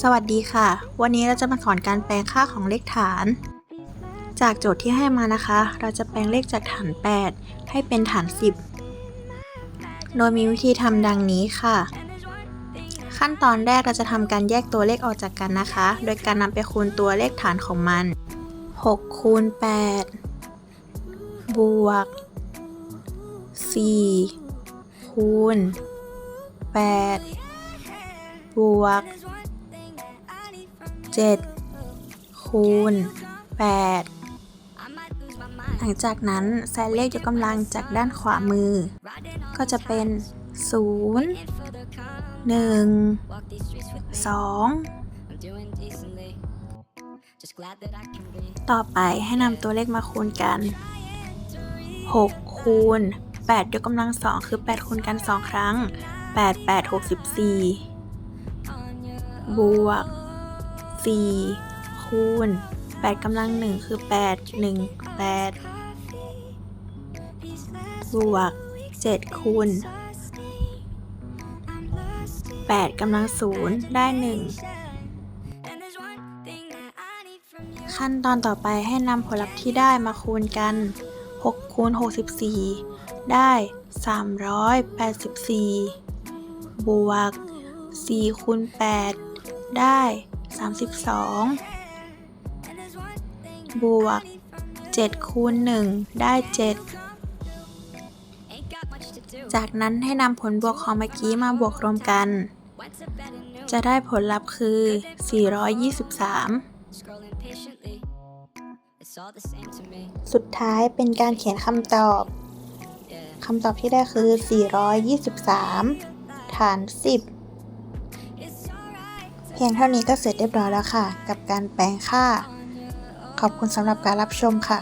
สวัสดีค่ะ วันนี้เราจะมาสอนการแปลงค่าของเลขฐาน จากโจทย์ที่ให้มานะคะ เราจะแปลงเลขจากฐาน 8 ให้เป็นฐาน 10 โดยมีวิธีทำดังนี้ค่ะ ขั้นตอนแรกเราจะทำการแยกตัวเลขออกจากกันนะคะ โดยการนำไปคูณตัวเลขฐานของมัน 6 คูณ 8 บวก 4 คูณ 8 บวก 7 คูณ 8 หลังจากนั้นใส่เลขยกกำลังจากด้านขวามือ ก็จะเป็น 0 1 2ต่อไปให้นำตัวเลขมาคูณกัน 6 คูณ 8 ยกกำลัง2คือ 8 คูณกัน 2 ครั้ง 8 8 64 บวก 4 คูณ8กำลัง 1 คือ 8 1 8 บวก 7 คูณ8กำลัง 0 ได้ 1 ขั้นตอนต่อไปให้นำผลลัพธ์ที่ได้มาคูณกัน 6 คูณ 64 ได้ 384 บวก 4 คูณ 8 ได้ 32 บวก 7 คูณ 1 ได้ 7 จากนั้นให้นำผลบวกของเมื่อกี้มาบวกรวมกัน จะได้ผลลัพธ์คือ 423 สุดท้ายเป็นการเขียนคำตอบ คำตอบที่ได้คือ 423 ฐาน 10 เพียงเท่านี้ก็เสร็จเรียบร้อยแล้วค่ะ กับการแปลงค่า ขอบคุณสำหรับการรับชมค่ะ